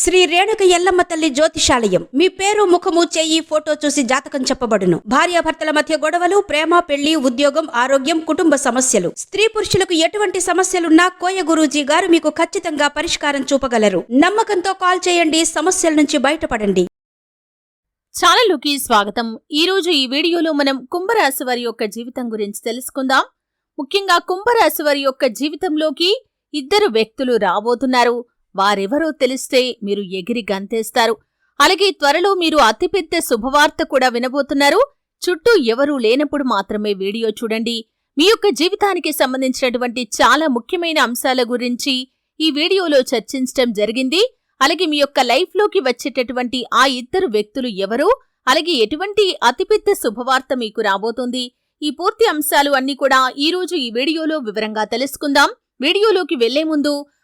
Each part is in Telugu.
శ్రీ రేణుక ఎల్లమ్మ తల్లి జ్యోతిషాలయం. మీ పేరు ముఖము చేయి ఫోటో చూసి జాతకం చెప్పబడును. భార్యాభర్తల మధ్య గొడవలు ప్రేమ పెళ్ళి ఉద్యోగం ఆరోగ్యం కుటుంబ సమస్యలు. స్త్రీ పురుషులకు ఎటువంటి సమస్యలున్నా కోయ గురూజీ గారు మీకు ఖచ్చితంగా పరిష్కారం చూపగలరు. నమ్మకంతో కాల్ చేయండి సమస్యల నుంచి బయటపడండి. ఛానల్లోకి స్వాగతం. ఈ రోజు ఈ వీడియోలో మనం కుంభరాశి వారి యొక్క జీవితం గురించి తెలుసుకుందాం. ముఖ్యంగా కుంభరాశి వారి యొక్క జీవితంలోకి ఇద్దరు వ్యక్తులు రాబోతున్నారు. వారెవరో తెలిస్తే మీరు ఎగిరి గంతేస్తారు. అలాగే త్వరలో మీరు అతిపెద్ద శుభవార్త కూడా వినబోతున్నారు. చుట్టూ ఎవరూ లేనప్పుడు మాత్రమే వీడియో చూడండి. మీ యొక్క జీవితానికి సంబంధించినటువంటి చాలా ముఖ్యమైన అంశాల గురించి ఈ వీడియోలో చర్చించడం జరిగింది. అలాగే మీ యొక్క లైఫ్లోకి వచ్చేటటువంటి ఆ ఇద్దరు వ్యక్తులు ఎవరు? అలాగే ఎటువంటి అతిపెద్ద శుభవార్త మీకు రాబోతుంది? ఈ పూర్తి అంశాలు అన్ని కూడా ఈ రోజు ఈ వీడియోలో వివరంగా తెలుసుకుందాం. వీడియోలోకి వెళ్ళే ముందు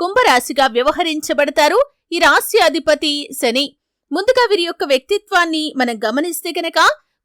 కుంభరాశిగా వ్యవహరించబడతారు ఈ రాశి అధిపతి శని. ముందుగా వీరి యొక్క వ్యక్తిత్వాన్ని మనం గమనిస్తే గనక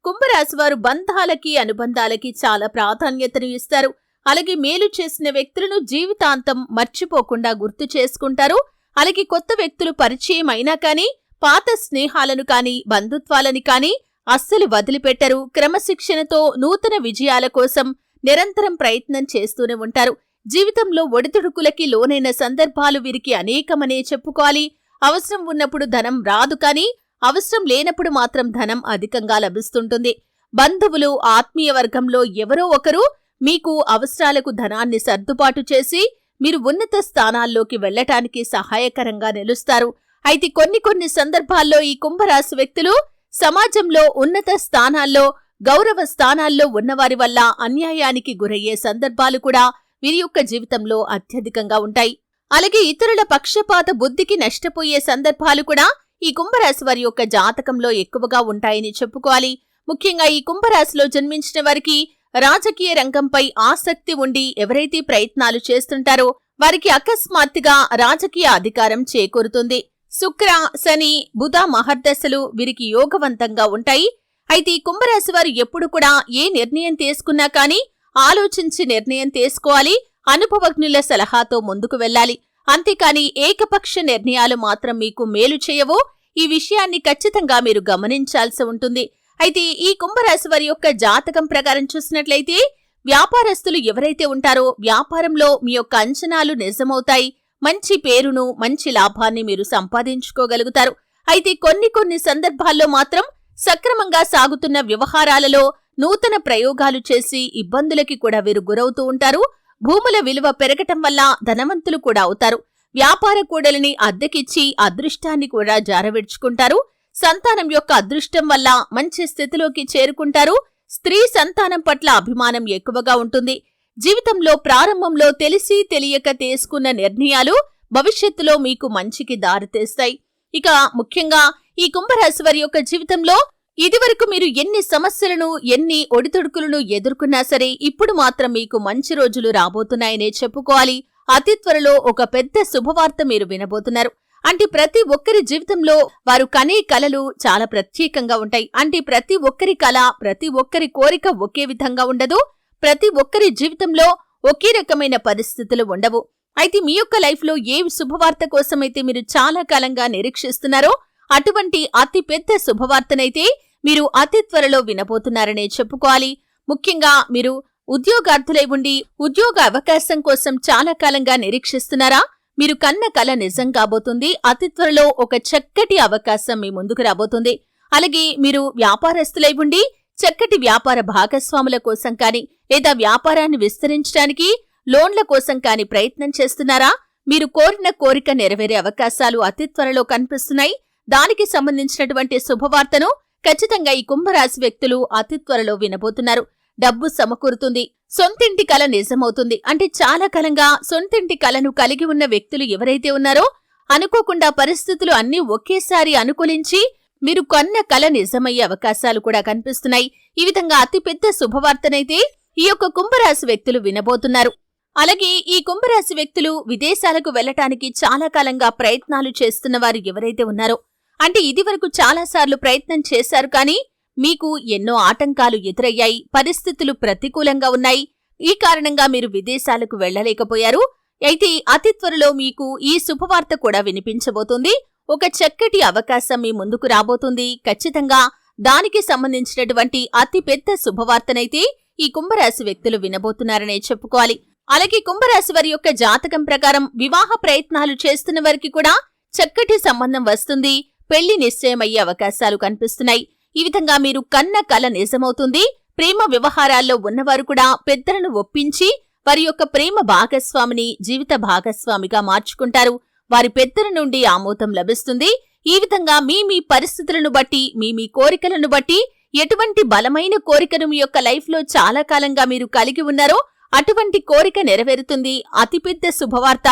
కుంభరాశి వారు బంధాలకి అనుబంధాలకి చాలా ప్రాధాన్యతను ఇస్తారు. అలాగే మేలు చేసిన వ్యక్తులను జీవితాంతం మర్చిపోకుండా గుర్తు చేసుకుంటారు. అలాగే కొత్త వ్యక్తులు పరిచయం అయినా కానీ పాత స్నేహాలను కానీ బంధుత్వాలని కానీ అస్సలు వదిలిపెట్టరు. క్రమశిక్షణతో నూతన విజయాల కోసం నిరంతరం ప్రయత్నం చేస్తూనే ఉంటారు. జీవితంలో ఒడిదుడుకులకి లోనైన సందర్భాలు వీరికి అనేకమనే చెప్పుకోవాలి. అవసరం ఉన్నప్పుడు ధనం రాదు కానీ అవసరం లేనప్పుడు మాత్రం ధనం అధికంగా లభిస్తుంటుంది. బంధువులు ఆత్మీయ వర్గంలో ఎవరో ఒకరు మీకు అవసరాలకు ధనాన్ని సర్దుబాటు చేసి మీరు ఉన్నత స్థానాల్లోకి వెళ్ళటానికి సహాయకరంగా నిలుస్తారు. అయితే కొన్ని కొన్ని సందర్భాల్లో ఈ కుంభరాశి వ్యక్తులు సమాజంలో ఉన్నత స్థానాల్లో గౌరవ స్థానాల్లో ఉన్నవారి వల్ల అన్యాయానికి గురయ్యే సందర్భాలు కూడా వీరి యొక్క జీవితంలో అత్యధికంగా ఉంటాయి. అలాగే ఇతరుల పక్షపాత బుద్ధికి నష్టపోయే సందర్భాలు కూడా ఈ కుంభరాశి వారి యొక్క జాతకంలో ఎక్కువగా ఉంటాయని చెప్పుకోవాలి. ముఖ్యంగా ఈ కుంభరాశిలో జన్మించిన వారికి రాజకీయ రంగంపై ఆసక్తి ఉండి ఎవరైతే ప్రయత్నాలు చేస్తుంటారో వారికి అకస్మాత్తుగా రాజకీయ అధికారం చేకూరుతుంది. శుక్ర శని బుధ మహర్దశలు వీరికి యోగవంతంగా ఉంటాయి. అయితే ఈ కుంభరాశి వారు ఎప్పుడు కూడా ఏ నిర్ణయం తీసుకున్నా కానీ ఆలోచించి నిర్ణయం తీసుకోవాలి అనుభవజ్ఞుల సలహాతో ముందుకు వెళ్ళాలి. అంతేకాని ఏకపక్ష నిర్ణయాలు మాత్రం మీకు మేలు చేయవో. ఈ విషయాన్ని ఖచ్చితంగా మీరు గమనించాల్సి ఉంటుంది. అయితే ఈ కుంభరాశి వారి యొక్క జాతకం ప్రకారం చూసినట్లయితే వ్యాపారస్తులు ఎవరైతే ఉంటారో వ్యాపారంలో మీ యొక్క అంచనాలు నిజమవుతాయి. మంచి పేరును మంచి లాభాన్ని మీరు సంపాదించుకోగలుగుతారు. అయితే కొన్ని కొన్ని సందర్భాల్లో మాత్రం సక్రమంగా సాగుతున్న వ్యవహారాలలో నూతన ప్రయోగాలు చేసి ఇబ్బందులకి కూడా వీరు గురవుతూ ఉంటారు. భూముల విలువ పెరగటం వల్ల ధనవంతులు కూడా అవుతారు. వ్యాపార కూడలిని అద్దెకిచ్చి అదృష్టాన్ని కూడా జారవిడ్చుకుంటారు. సంతానం యొక్క అదృష్టం వల్ల మంచి స్థితిలోకి చేరుకుంటారు. స్త్రీ సంతానం పట్ల అభిమానం ఎక్కువగా ఉంటుంది. జీవితంలో ప్రారంభంలో తెలిసి తెలియక తీసుకున్న నిర్ణయాలు భవిష్యత్తులో మీకు మంచికి దారితీస్తాయి. ఇక ముఖ్యంగా ఈ కుంభరాశి వారి యొక్క జీవితంలో ఇదివరకు మీరు ఎన్ని సమస్యలను ఎన్ని ఒడిదుడుకులను ఎదుర్కొన్నా సరే ఇప్పుడు మాత్రం మీకు మంచి రోజులు రాబోతున్నాయనే చెప్పుకోవాలి. అతి త్వరలో ఒక పెద్ద శుభవార్త మీరు వినబోతున్నారు. అంటే ప్రతి ఒక్కరి జీవితంలో వారు కనే కలలు చాలా ప్రత్యేకంగా ఉంటాయి. అంటే ప్రతి ఒక్కరి కళ ప్రతి ఒక్కరి కోరిక ఒకే విధంగా ఉండదు. ప్రతి ఒక్కరి జీవితంలో ఒకే రకమైన పరిస్థితులు ఉండవు. అయితే మీ యొక్క లైఫ్లో ఏ శుభవార్త కోసమైతే మీరు చాలా కాలంగా నిరీక్షిస్తున్నారో అటువంటి అతి పెద్ద శుభవార్తనైతే మీరు అతి త్వరలో వినబోతున్నారనే చెప్పుకోవాలి. ముఖ్యంగా మీరు ఉద్యోగార్థులై ఉండి ఉద్యోగ అవకాశం కోసం చాలా కాలంగా నిరీక్షిస్తున్నారా? మీరు కన్న కల నిజం కాబోతుంది. అతి త్వరలో ఒక చక్కటి అవకాశం మీ ముందుకు రాబోతుంది. అలాగే మీరు వ్యాపారస్తులై ఉండి చక్కటి వ్యాపార భాగస్వాముల కోసం కాని లేదా వ్యాపారాన్ని విస్తరించడానికి లోన్ల కోసం కాని ప్రయత్నం చేస్తున్నారా? మీరు కోరిన కోరిక నెరవేరే అవకాశాలు అతి త్వరలో కనిపిస్తున్నాయి. దానికి సంబంధించినటువంటి శుభవార్తను ఖచ్చితంగా ఈ కుంభరాశి వ్యక్తులు అతి త్వరలో వినబోతున్నారు. డబ్బు సమకూరుతుంది సొంతింటి కల నిజమవుతుంది. అంటే చాలా కాలంగా సొంతింటి కలను కలిగి ఉన్న వ్యక్తులు ఎవరైతే ఉన్నారో అనుకోకుండా పరిస్థితులు అన్నీ ఒకేసారి అనుకూలించి మీరు కొన్న కల నిజమయ్యే అవకాశాలు కూడా కనిపిస్తున్నాయి. ఈ విధంగా అతిపెద్ద శుభవార్తనైతే ఈ యొక్క కుంభరాశి వ్యక్తులు వినబోతున్నారు. అలాగే ఈ కుంభరాశి వ్యక్తులు విదేశాలకు వెళ్ళటానికి చాలా కాలంగా ప్రయత్నాలు చేస్తున్న వారు ఎవరైతే ఉన్నారో అంటే ఇదివరకు చాలాసార్లు ప్రయత్నం చేశారు కానీ మీకు ఎన్నో ఆటంకాలు ఎదురయ్యాయి పరిస్థితులు ప్రతికూలంగా ఉన్నాయి. ఈ కారణంగా మీరు విదేశాలకు వెళ్ళలేకపోయారు అయితే అతి త్వరలో మీకు ఈ శుభవార్త కూడా వినిపించబోతుంది. ఒక చక్కటి అవకాశం మీ ముందుకు రాబోతుంది. ఖచ్చితంగా దానికి సంబంధించినటువంటి అతిపెద్ద శుభవార్తనైతే ఈ కుంభరాశి వ్యక్తులు వినబోతున్నారనే చెప్పుకోవాలి. అలాగే కుంభరాశి వారి యొక్క జాతకం ప్రకారం వివాహ ప్రయత్నాలు చేస్తున్న వారికి కూడా చక్కటి సంబంధం వస్తుంది. పెళ్ళి నిశ్చయమయ్యే అవకాశాలు కనిపిస్తున్నాయి. ఈ విధంగా మీరు కన్న కల నిజమవుతుంది ప్రేమ వ్యవహారాల్లో ఉన్నవారు కూడా పెద్దలను ఒప్పించి వారి యొక్క ప్రేమ భాగస్వామిని జీవిత భాగస్వామిగా మార్చుకుంటారు. వారి పెద్దల నుండి ఆమోదం లభిస్తుంది. ఈ విధంగా మీ మీ పరిస్థితులను బట్టి మీ మీ కోరికలను బట్టి ఎటువంటి బలమైన కోరికను మీ యొక్క లైఫ్లో చాలా కాలంగా మీరు కలిగి ఉన్నారో అటువంటి కోరిక నెరవేరుతుంది. అతిపెద్ద శుభవార్త.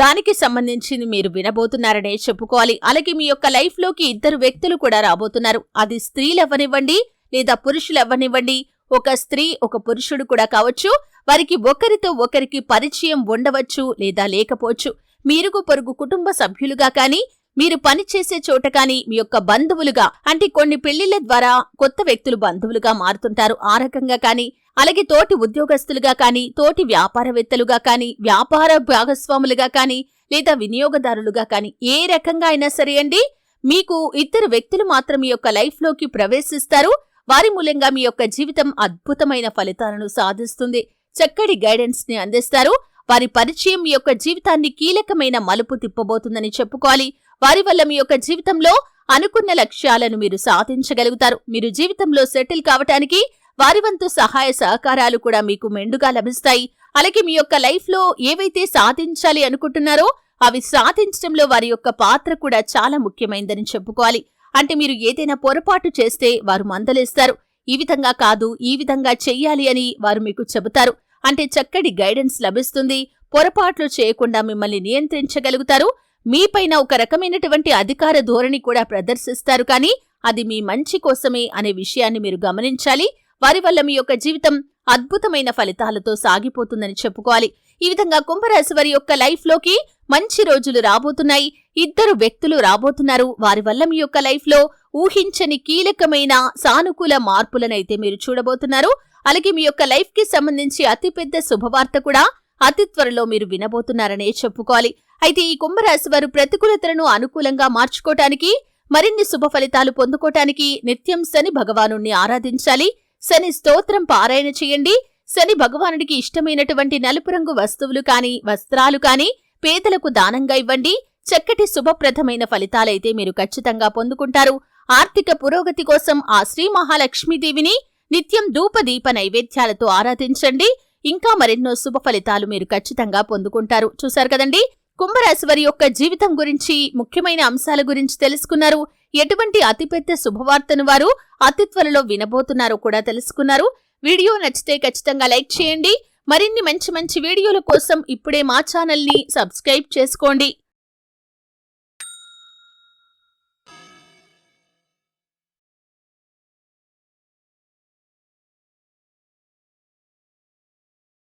దానికి సంబంధించింది మీరు వినబోతున్నారనే చెప్పుకోవాలి. అలాగే మీ యొక్క లైఫ్లోకి ఇద్దరు వ్యక్తులు కూడా రాబోతున్నారు. అది స్త్రీలు ఎవ్వనివ్వండి లేదా పురుషులు ఎవ్వనివ్వండి ఒక స్త్రీ ఒక పురుషుడు కూడా కావచ్చు. వారికి ఒకరితో ఒకరికి పరిచయం ఉండవచ్చు లేదా లేకపోవచ్చు. మీరుగు పొరుగు కుటుంబ సభ్యులుగా కానీ మీరు పనిచేసే చోట కానీ మీ యొక్క బంధువులుగా అంటే కొన్ని పెళ్ళిళ్ళ ద్వారా కొత్త వ్యక్తులు బంధువులుగా మారుతుంటారు. ఆ రకంగా కానీ అలాగే తోటి ఉద్యోగస్తులుగా కానీ తోటి వ్యాపారవేత్తలుగా కానీ వ్యాపార భాగస్వాములుగా కానీ లేదా వినియోగదారులుగా కానీ ఏ రకంగా అయినా సరే అండి మీకు ఇద్దరు వ్యక్తులు మాత్రం మీ యొక్క లైఫ్లోకి ప్రవేశిస్తారు. వారి మూలంగా మీ యొక్క జీవితం అద్భుతమైన ఫలితాలను సాధిస్తుంది. చక్కటి గైడెన్స్ని అందిస్తారు. వారి పరిచయం మీ యొక్క జీవితాన్ని కీలకమైన మలుపు తిప్పబోతుందని చెప్పుకోవాలి. వారి వల్ల మీ యొక్క జీవితంలో అనుకున్న లక్ష్యాలను మీరు సాధించగలుగుతారు. మీరు జీవితంలో సెటిల్ కావటానికి వారి వంతు సహాయ సహకారాలు కూడా మీకు మెండుగా లభిస్తాయి. అలాగే మీ యొక్క లైఫ్లో ఏవైతే సాధించాలి అనుకుంటున్నారో అవి సాధించడంలో వారి యొక్క పాత్ర కూడా చాలా ముఖ్యమైందని చెప్పుకోవాలి. అంటే మీరు ఏదైనా పొరపాటు చేస్తే వారు మందలేస్తారు. ఈ విధంగా కాదు ఈ విధంగా చెయ్యాలి అని వారు మీకు చెబుతారు. అంటే చక్కటి గైడెన్స్ లభిస్తుంది. పొరపాట్లు చేయకుండా మిమ్మల్ని నియంత్రించగలుగుతారు. మీపైన ఒక రకమైనటువంటి అధికార ధోరణి కూడా ప్రదర్శిస్తారు. కానీ అది మీ మంచి కోసమే అనే విషయాన్ని మీరు గమనించాలి. వారి వల్ల మీ యొక్క జీవితం అద్భుతమైన ఫలితాలతో సాగిపోతుందని చెప్పుకోవాలి. ఈ విధంగా కుంభరాశి వారి యొక్క లైఫ్లోకి మంచి రోజులు రాబోతున్నాయి. ఇద్దరు వ్యక్తులు రాబోతున్నారు. వారి వల్ల మీ యొక్క లైఫ్లో ఊహించని కీలకమైన సానుకూల మార్పులనైతే మీరు చూడబోతున్నారు. అలాగే మీ యొక్క లైఫ్కి సంబంధించి అతిపెద్ద శుభవార్త కూడా అతి త్వరలో మీరు వినబోతున్నారనే చెప్పుకోవాలి. అయితే ఈ కుంభరాశి వారు ప్రతికూలతలను అనుకూలంగా మార్చుకోవటానికి మరిన్ని శుభ ఫలితాలు పొందుకోవటానికి నిత్యం శని భగవాను ఆరాధించాలి. శని స్తోత్రం పారాయణ చేయండి. శని భగవానుడికి ఇష్టమైనటువంటి నలుపు రంగు వస్తువులు కాని వస్త్రాలు కాని పేదలకు దానంగా ఇవ్వండి. చక్కటి శుభప్రదమైన ఫలితాలైతే మీరు ఖచ్చితంగా పొందుకుంటారు. ఆర్థిక పురోగతి కోసం ఆ శ్రీ మహాలక్ష్మీదేవిని నిత్యం ధూపదీప నైవేద్యాలతో ఆరాధించండి. ఇంకా మరెన్నో శుభ ఫలితాలు మీరు ఖచ్చితంగా పొందుకుంటారు. చూశారు కదండి? కుంభరాశి వారి యొక్క జీవితం గురించి ముఖ్యమైన అంశాల గురించి తెలుసుకున్నారు. ఎటువంటి అతిపెద్ద శుభవార్తను వారు అతి త్వరలో వినబోతున్నారో కూడా తెలుసుకున్నారు. వీడియో నచ్చితే ఖచ్చితంగా లైక్ చేయండి. మరిన్ని మంచి మంచి వీడియోల కోసం ఇప్పుడే మా ఛానల్ని సబ్స్క్రైబ్ చేసుకోండి.